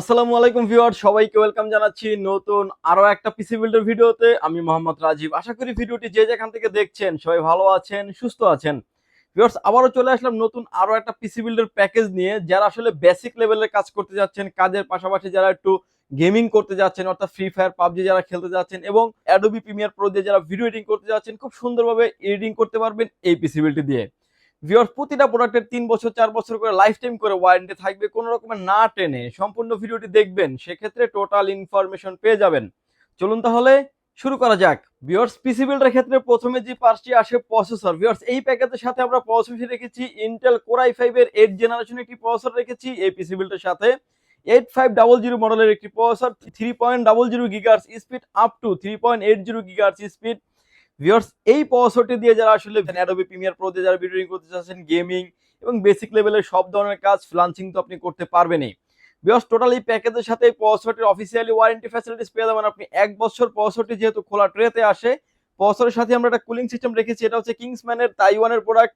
আসসালামু আলাইকুম ভিউয়ার সবাইকে ওয়েলকাম জানাচ্ছি নতুন আরও একটা পিসি বিল্ডার ভিডিওতে। আমি মোহাম্মদ রাজীব। আশা করি ভিডিওটি যে যেখান থেকে দেখছেন সবাই ভালো আছেন, সুস্থ আছেন। ভিউয়ার্স, আবারও চলে আসলাম নতুন আরও একটা পিসি বিল্ডার প্যাকেজ নিয়ে। যারা আসলে বেসিক লেভেলের কাজ করতে যাচ্ছেন, কাজের পাশাপাশি যারা একটু গেমিং করতে যাচ্ছেন, অর্থাৎ ফ্রি ফায়ার পাবজি যারা খেলতে যাচ্ছেন এবং অ্যাডোবি প্রিমিয়ার প্রো দিয়ে যারা ভিডিও এডিটিং করতে যাচ্ছেন, খুব সুন্দরভাবে এডিটিং করতে পারবেন এই পিসি বিল্ডটি দিয়ে। ভিওর প্রতিটা প্রোডাক্টের তিন বছর, চার বছর করে লাইফ টাইম করে ওয়ারেন্টি থাকবে, কোনো রকমের না টেনে সম্পূর্ণ ভিডিওটি দেখবেন, সেক্ষেত্রে টোটাল ইনফরমেশন পেয়ে যাবেন। চলুন তাহলে শুরু করা যাক। ভিওর্স পিসি বিল্ডের ক্ষেত্রে প্রথমে যে পার্টটি আসে প্রসেসর ভিওর্স এই প্যাকেজের সাথে আমরা প্রসেসর রেখেছি ইন্টেল কোরাই ফাইভ এর এইট জেনারেশন একটি প্রসেসর রেখেছি, এই পিসি বিল্ডের সাথে। এইট ফাইভ ডাবল জিরো মডেলের একটি processor three point double zero gigahertz speed up to three point eight zero gigahertz speed viewers এই প্রসেসরটি দিয়ে যারা আসলে অ্যাডোবি প্রিমিয়ার প্রো দিয়ে যারা ভিডিও করতে চাচ্ছেন গেমিং এবং বেসিক লেভেলের সব ধরনের কাজ ফ্লান্সিং তো আপনি করতে পারবেনই। ভিউয়ার্স টোটাল এই প্যাকেজের সাথে প্রসেসরটির অফিসিয়ালি ওয়ারেন্টি ফ্যাসিলিটিস পেয়ে যাবেন আপনি এক বছর। প্রসেসরটি যেহেতু খোলা ট্রেতে আসে প্রসেসরের সাথে আমরা একটা কুলিং সিস্টেম রেখেছি, এটা হচ্ছে কিংসম্যানের তাইওয়ানের প্রোডাক্ট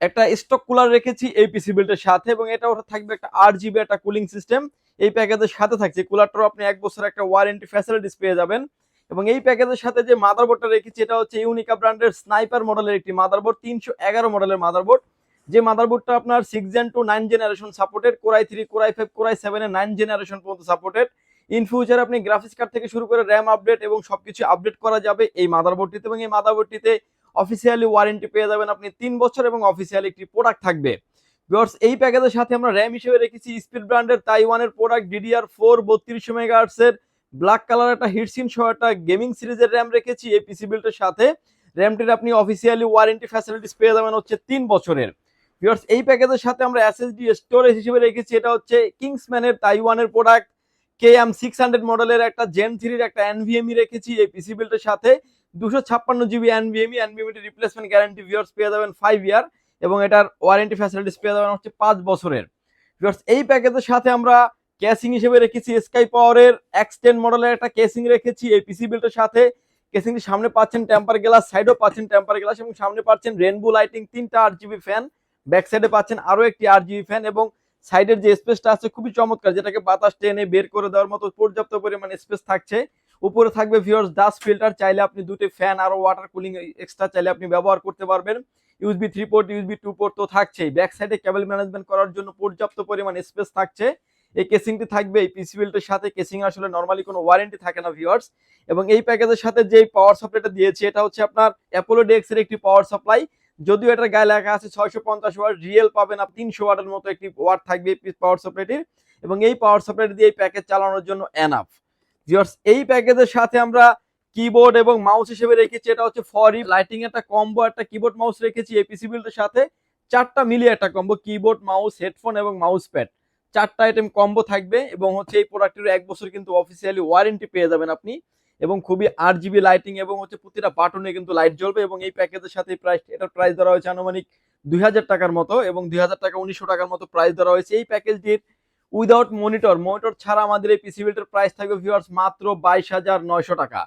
একটা স্টক কুলার রেখেছি এই পিসি বিল্ডের সাথে এবং এটা ওটা থাকবে একটা আট জিবি একটা কুলিং সিস্টেম এই প্যাকেজের সাথে থাকছে। কুলারটারও আপনি এক বছর একটা ওয়ারেন্টি ফ্যাসিলিটিস পেয়ে যাবেন। এবং এই প্যাকেজের সাথে যে মাদারবোর্ডটা রেখেছি, এটা হচ্ছে ইউনিকা ব্র্যান্ডের স্নাইপার মডেলের একটি মাদারবোর্ড, তিনশো এগারো মডেলের মাদারবোর্ড। যে মাদারবোর্ডটা আপনার six gen two nine generation supported core i three core i five core i সেভেনের নাইন জেনারেশন পর্যন্ত সাপোর্টেড ইন ফিউচার আপনি গ্রাফিক্স কার্ড থেকে শুরু করে র্যাম আপডেট এবং সবকিছু আপডেট করা যাবে এই মাদারবোর্ডটিতে এবং এই মাদারবোর্ডটিতে অফিসিয়ালি ওয়ারেন্টি পেয়ে যাবেন আপনি তিন বছর এবং অফিসিয়ালি একটি প্রোডাক্ট থাকবে। ভিউয়ার্স এই প্যাকেজের সাথে আমরা র্যাম হিসেবে রেখেছি স্পিড ব্র্যান্ডের তাইওয়ানের প্রোডাক্ট ডিডিআর ফোর বত্রিশশো মেগাহার্টসের ব্ল্যাক কালার একটা হিটসিন সহ একটা গেমিং সিরিজের র্যাম রেখেছি, এই পিসি বিল্ডের সাথে। র্যামটির আপনি অফিসিয়ালি ওয়ারেন্টি ফ্যাসিলিটিস পেয়ে যাবেন হচ্ছে তিন বছরের। ভিউয়ার্স এই প্যাকেজের সাথে আমরা এসএসডি স্টোরেজ হিসেবে রেখেছি, এটা হচ্ছে কিংসম্যানের তাইওয়ানের product K M six hundred মডেলের একটা জেন থ্রির একটা এনভিএমই রেখেছি, এই পিসি বিল্ডের সাথে। দুশো ছাপ্পান্ন জিবি এনভিএমই এনভিএমটি রিপ্লেসমেন্ট গ্যারান্টি ভিউয়ার্স পেয়ে যাবেন ফাইভ ইয়ার এবং এটার ওয়ারেন্টি ফ্যাসিলিটিস পেয়ে যাবেন হচ্ছে পাঁচ বছরের। ভিউয়ার্স এই প্যাকেজের সাথে আমরা কেসিং হিসেবে রেখেছি স্কাই পাওয়ারের এক্স টেন মডেলের একটা কেসিং রেখেছি এই পিসি বিল্ডের সাথে। কেসিংটি সামনে পাচ্ছেন টেম্পার গ্লাস সাইডেও পাচ্ছেন টেম্পার গ্লাস এবং সামনে পাচ্ছেন রেনবো লাইটিং তিনটা আট জিবি ফ্যান ব্যাক সাইডে পাচ্ছেন আরও একটি আট জিবি ফ্যান এবং সাইডের যে স্পেসটা আছে খুবই চমৎকার, যেটাকে বাতাস টেনে বের করে দেওয়ার মতো পর্যাপ্ত পরিমাণে স্পেস থাকছে। উপরে থাকবে ভিউয়ার্স ডাস্ট ফিল্টার চাইলে আপনি দুটি ফ্যান আরও ওয়াটার কুলিং এক্সট্রা চাইলে আপনি ব্যবহার করতে পারবেন। USB three port USB two port তো থাকছেই। ব্যাক সাইডে কেবল ম্যানেজমেন্ট করার জন্য পর্যাপ্ত পরিমাণে স্পেস থাকছে। এই কেসিংটি থাকবে, এই পিসি বিল্টের সাথে কেসিং আসলে নর্মালি কোনো ওয়ারেন্টি থাকে না ভিউয়ার্স এবং এই প্যাকেজের সাথে যে পাওয়ার সাপ্লাইটা দিয়েছে, এটা হচ্ছে আপনার অ্যাপোলো ডেক্স এর একটি পাওয়ার সাপ্লাই যদিও এটার গায়ে লেখা আছে ছয়শো পঞ্চাশ ওয়াট রিয়েল পাবেন আপনি তিনশো ওয়াটের মতো একটি ওয়াট থাকবে এই পাওয়ার সাপ্লাইটির এবং এই পাওয়ার সাপ্লাইটি দিয়ে এই প্যাকেজ চালানোর জন্য এনাফ ভিউয়ার্স এই প্যাকেজের সাথে আমরা কিবোর্ড এবং মাউস হিসেবে রেখেছি, এটা হচ্ছে ফরি লাইটিং একটা কম্বো একটা কিবোর্ড মাউস রেখেছি এই পিসি বিল্ডের সাথে। চারটা মিলিয়ে একটা কম্বো কিবোর্ড মাউস হেডফোন এবং মাউস প্যাড চারটা আইটেম কম্বো থাকবে এবং হচ্ছে এই প্রোডাক্টের এক বছর কিন্তু অফিসিয়ালি ওয়ারেন্টি পেয়ে যাবেন আপনি এবং খুবই আট জিবি লাইটিং এবং হচ্ছে প্রতিটা বাটনে কিন্তু লাইট জ্বলবে এবং এই প্যাকেজের সাথে প্রাইস এটার প্রাইস ধরা হয়েছে আনুমানিক দুই হাজার টাকার মতো এবং দুই হাজার টাকা উনিশশো টাকার মতো প্রাইস ধরা হয়েছে। এই প্যাকেজটির উইদাউট মনিটর মনিটর ছাড়া আমাদের এই পিসি বিল্টের প্রাইস থাকবে ভিউয়ার্স মাত্র বাইশ হাজার নয়শো টাকা।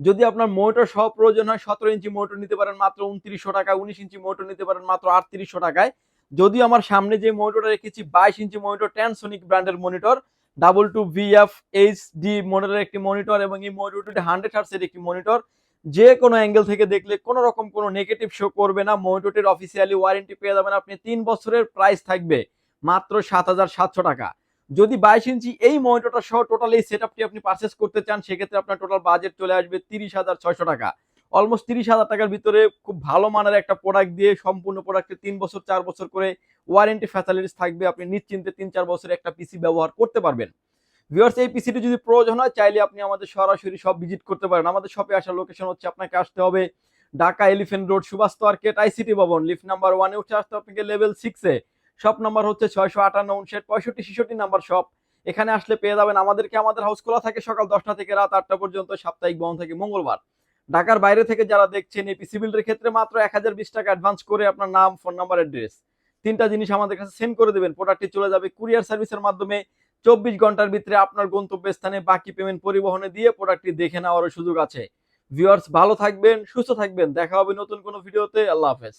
যদি আপনার মনিটর সহ প্রয়োজন হয়, সতেরো ইঞ্চি মোটর নিতে পারেন মাত্র উনত্রিশশো টাকা উনিশ ইঞ্চি মোটর নিতে পারেন মাত্র আটত্রিশশো টাকায়। যদিও আমার সামনে যে মনিটরটা রেখেছি, বাইশ ইঞ্চি মনিটর ট্যানসোনিক ব্র্যান্ডের monitor double two VF H D মডেলের একটি মনিটর এবং এই মনিটরটি হান্ড্রেড হার্সের একটি মনিটর যে কোনো অ্যাঙ্গেল থেকে দেখলে কোনো রকম কোনো নেগেটিভ শো করবে না। মনিটরটির অফিসিয়ালি ওয়ারেন্টি পেয়ে যাবেন আপনি। তিন বছরের প্রাইস থাকবে মাত্র সাত হাজার সাতশো টাকা। যদি বাইশ ইঞ্চি এই মনিটরটা সহ টোটাল এই সেট আপনি পারচেস করতে চান, সেক্ষেত্রে আপনার টোটাল বাজেট চলে আসবে তিরিশ হাজার ছয়শো টাকা। অলমোস্ট তিরিশ হাজার টাকার ভিতরে খুব ভালো মানের একটা প্রোডাক্ট দিয়ে সম্পূর্ণ প্রোডাক্টে তিন বছর, চার বছর করে ওয়ারেন্টি ফ্যাসিলিটিস থাকবে। আপনি নিশ্চিন্তে তিন, চার বছরে একটা পিসি ব্যবহার করতে পারবেন। ভিউয়ার্স এই পিসিটি যদি প্রয়োজন হয়, চাইলে আপনি আমাদের সরাসরি সব ভিজিট করতে পারেন। আমাদের শপে আসার লোকেশন হচ্ছে আপনাকে আসতে হবে Dhaka Elephant Road Subhash market ICT ভবন। লিফট নাম্বার ওয়ানে উঠে আসতে আপনাকে লেভেল সিক্সে শপ নাম্বার হচ্ছে ছয়শো আটান্ন, উনষাট, পঁয়ষট্টি, ছেষট্টি নাম্বার শপ এখানে আসলে পেয়ে যাবেন আমাদেরকে। আমাদের হাউস খোলা থাকে সকাল দশটা থেকে রাত আটটা পর্যন্ত। সাপ্তাহিক বন্ধ থাকে মঙ্গলবার। ঢাকার বাইরে থেকে যারা দেখছেন, এই পিসি ক্ষেত্রে মাত্র এক হাজার বিশ টাকা অ্যাডভান্স করে আপনার নাম ফোন নাম্বার অ্যাড্রেস তিনটা জিনিস আমাদের কাছে সেন্ড করে দেবেন। প্রোডাক্টটি চলে যাবে কুরিয়ার সার্ভিসের মাধ্যমে। চব্বিশ ঘণ্টার ভিতরে আপনার গন্তব্যস্থানে বাকি পেমেন্ট পরিবহনে দিয়ে প্রোডাক্টটি দেখে নেওয়ারও সুযোগ আছে। ভিউয়ার্স ভালো থাকবেন, সুস্থ থাকবেন। দেখা হবে নতুন কোনো ভিডিওতে আল্লাহ হাফেজ।